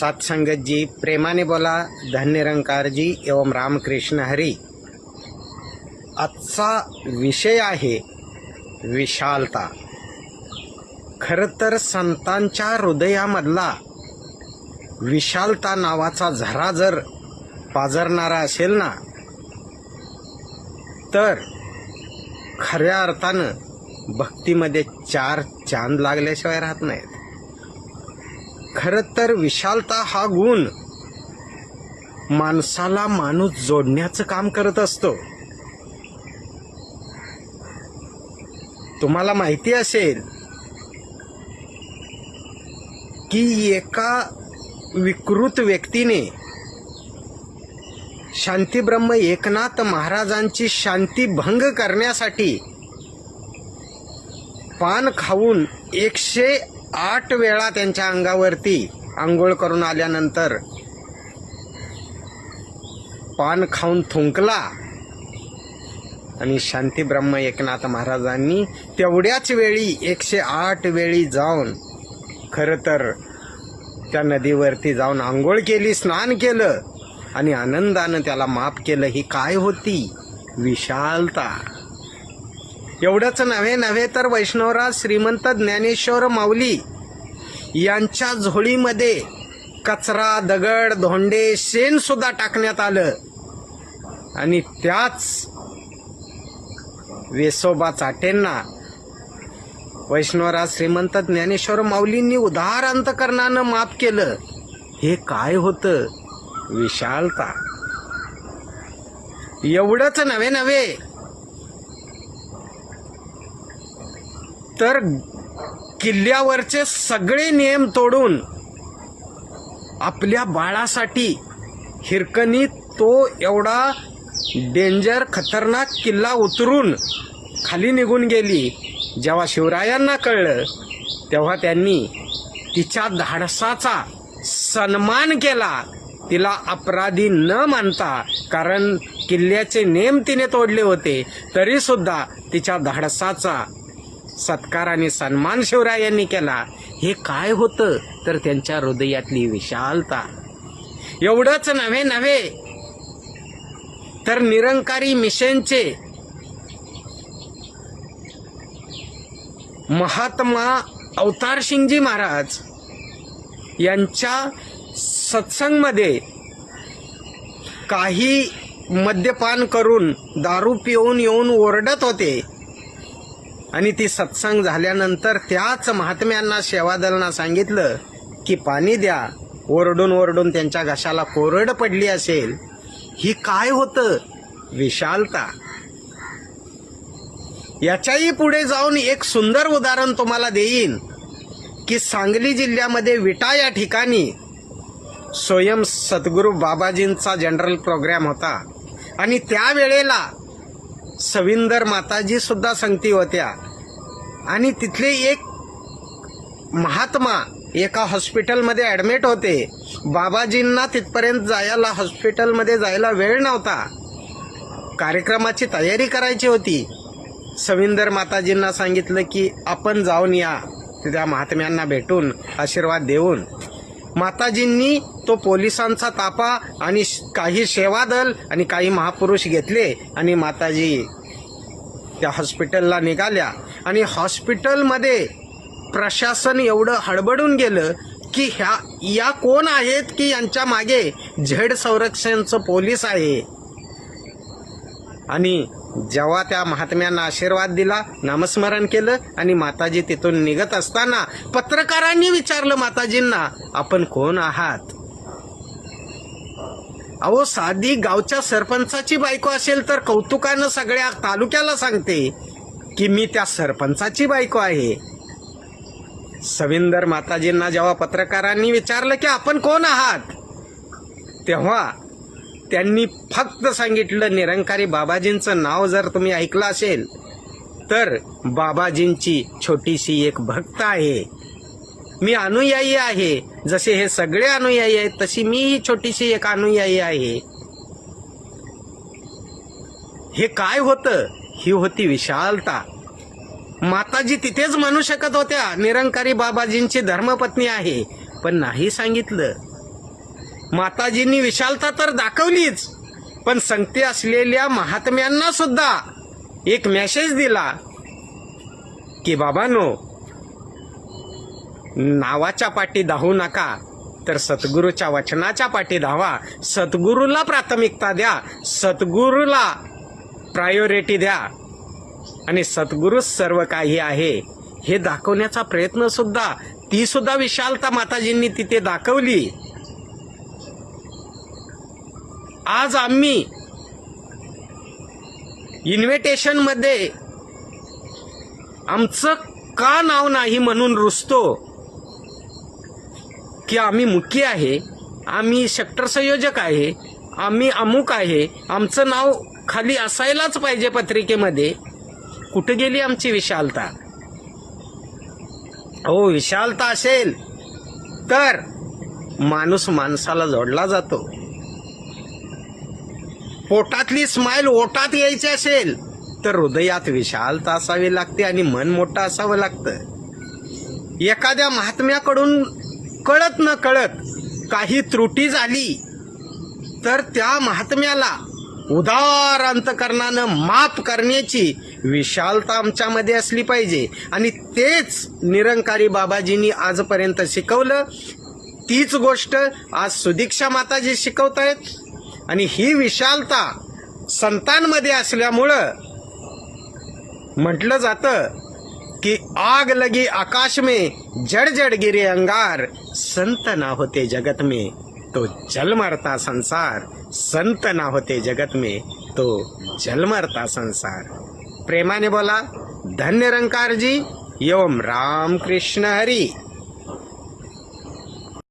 सत्संगत जी प्रेमाने बोला धन्यरंकारजी एवं रामकृष्ण हरी। आजचा विषय आहे विशालता। खरं तर संतांच्या हृदयामधला विशालता नावाचा झरा जर पाजरणारा असेल ना तर खऱ्या अर्थानं भक्तीमध्ये चार चांद लागल्याशिवाय राहत नाहीत. खरं तर विशालता हा गुण माणसाला माणूस जोडण्याचं काम करत असतो. तुम्हाला माहिती असेल की एका विकृत व्यक्तीने शांतीब्रह्म एकनाथ महाराजांची शांती भंग करण्यासाठी पान खाऊन एकशे आठ वेळा त्यांच्या अंगावरती आंघोळ करून आल्यानंतर पान खाऊन थुंकला. आणि शांती ब्रह्म एकनाथ महाराजांनी तेवढ्याच वेळी एकशे आठ वेळी जाऊन खरं तर त्या नदीवरती जाऊन आंघोळ केली स्नान केलं. आणि आनंदानं त्याला माफ केलं ही काय होती? विशालता. एवढंच नव्हे नव्हे तर वैष्णवराज श्रीमंत ज्ञानेश्वर माऊली यांच्या झोळीमध्ये कचरा दगड धोंडे शेणसुद्धा टाकण्यात आलं. आणि त्याच वेसोबा चाटेंना वैष्णवराज श्रीमंत ज्ञानेश्वर माऊलींनी उदार अंतकरणानं माफ केलं. हे काय होतं? विशालता. एवढंच नव्हे नव्हे. तर किल्ल्यावरचे सगळे नियम तोडून आपल्या बाळासाठी हिरकणी तो एवढा डेंजर खतरनाक किल्ला उतरून खाली निघून गेली. जेव्हा शिवरायांना कळलं तेव्हा त्यांनी तिच्या धाडसाचा सन्मान केला. तिला अपराधी न मानता कारण किल्ल्याचे नेम तिने तोडले होते तरीसुद्धा तिच्या धाडसाचा सत्कार आणि सन्मान शिवराय यांनी केला. हे काय होतं? तर त्यांच्या हृदयातली विशालता. एवढंच नव्हे नव्हे. तर निरंकारी मिशनचे महात्मा अवतार सिंगजी महाराज यांच्या सत्संगमध्ये काही मद्यपान करून दारू पिऊन येऊन ओरडत होते. आणि ती सत्संग झाल्यानंतर त्याच महात्म्यांना सेवादलना सांगितलं की पाणी द्या. ओरडून ओरडून त्यांच्या घशाला कोरड पडली असेल. ही काय होतं? विशालता. याच्याही पुढे जाऊन एक सुंदर उदाहरण तुम्हाला देईन की सांगली जिल्ह्यामध्ये विटा या ठिकाणी स्वयं सद्गुरू बाबाजींचा जनरल प्रोग्राम होता. आणि त्यावेळेला सविंदर माताजी सुद्धा संगती होत्या. आणि तिथले एक महात्मा एका हॉस्पिटलमध्ये ॲडमिट होते. बाबाजींना तिथपर्यंत जायला हॉस्पिटलमध्ये जायला वेळ नव्हता. कार्यक्रमाची तयारी करायची होती. सविंदर माताजींना सांगितलं की आपण जाऊन या. त्या महात्म्यांना भेटून आशीर्वाद देऊन. माताजींनी तो पोलिसांचा तापा आणि श- काही सेवा दल आणि काही महापुरुष घेतले आणि माताजी त्या हॉस्पिटलला निघाल्या. आणि हॉस्पिटलमध्ये प्रशासन एवढं हडबडून गेलं की ह्या या कोण आहेत की यांच्या मागे झेड संरक्षणचं पोलीस आहे? आणि जेव्हा त्या महात्म्यांना आशीर्वाद दिला नामस्मरण केलं आणि माताजी तिथून निघत असताना पत्रकारांनी विचारलं माताजींना आपण कोण आहात? अहो साधी गावच्या सरपंचाची बायको असेल तर कौतुकानं सगळ्या तालुक्याला सांगते की मी त्या सरपंचाची बायको आहे. सविंदर माताजींना जेव्हा पत्रकारांनी विचारलं की आपण कोण आहात? तेव्हा त्यांनी फक्त सांगितलं निरंकारी बाबाजींचं नाव जर तुम्ही ऐकलं असेल तर बाबाजींची छोटीशी एक भक्त आहे. मी अनुयायी आहे. जसे हे सगळे अनुयायी आहेत तशी मीही छोटीशी एक अनुयायी आहे. हे काय होतं? ही होती विशालता. माताजी तिथेच म्हणू शकत होत्या निरंकारी बाबाजींची धर्मपत्नी आहे. पण नाही सांगितलं. माताजींनी विशालता तर दाखवलीच पण संगती असलेल्या महात्म्यांना सुद्धा एक मेसेज दिला की बाबानो नावाच्या पाठी धावू नका तर सद्गुरूच्या वचनाच्या पाठी धावा. सद्गुरूला प्राथमिकता द्या सद्गुरूला प्रायोरिटी द्या. आणि सद्गुरू सर्व काही आहे हे दाखवण्याचा प्रयत्न सुद्धा ती सुद्धा विशालता माताजींनी तिथे दाखवली. आज आम्ही इन्व्हिटेशनमध्ये आमचं का नाव नाही म्हणून रुसतो की आम्ही मुख्य आहे आम्ही सेक्टर संयोजक आहे आम्ही अमुक आहे आमचं नाव खाली असायलाच पाहिजे पत्रिकेमध्ये. कुठे गेली आमची विशालता? हो विशालता असेल तर माणूस माणसाला जोडला जातो. पोटातली स्माईल ओटात यायची असेल तर हृदयात विशालता असावी लागते आणि मन मोठं असावं लागतं. एखाद्या महात्म्याकडून कळत न कळत काही त्रुटी झाली तर त्या महात्म्याला उदार अंतकरणानं माफ करण्याची विशालता आमच्यामध्ये असली पाहिजे. आणि तेच निरंकारी बाबाजींनी आजपर्यंत शिकवलं. तीच गोष्ट आज सुदीक्षा माताजी शिकवतायत. आणि ही विशालता संतांमध्ये असल्यामुळं म्हटलं जातं की आग लगी आकाश में जड़ जड़ गिरे अंगार संत ना होते जगत में तो जल मरता संसार संत ना होते जगत में तो जल मरता संसार. प्रेमाने बोला धन्य रंकारजी एवं राम कृष्ण हरी.